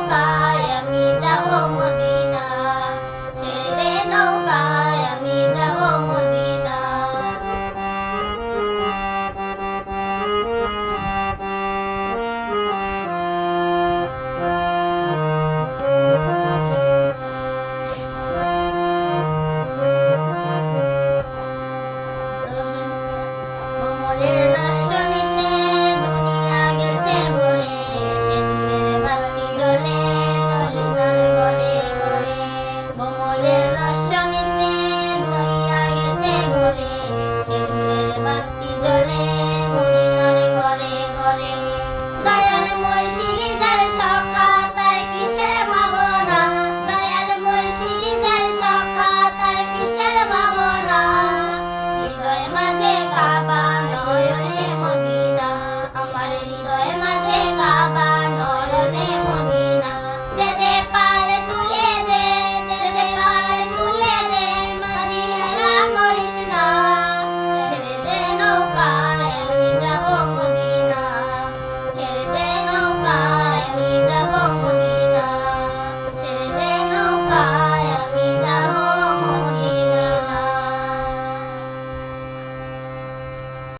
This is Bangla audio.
নৌকায় আমি যাব মন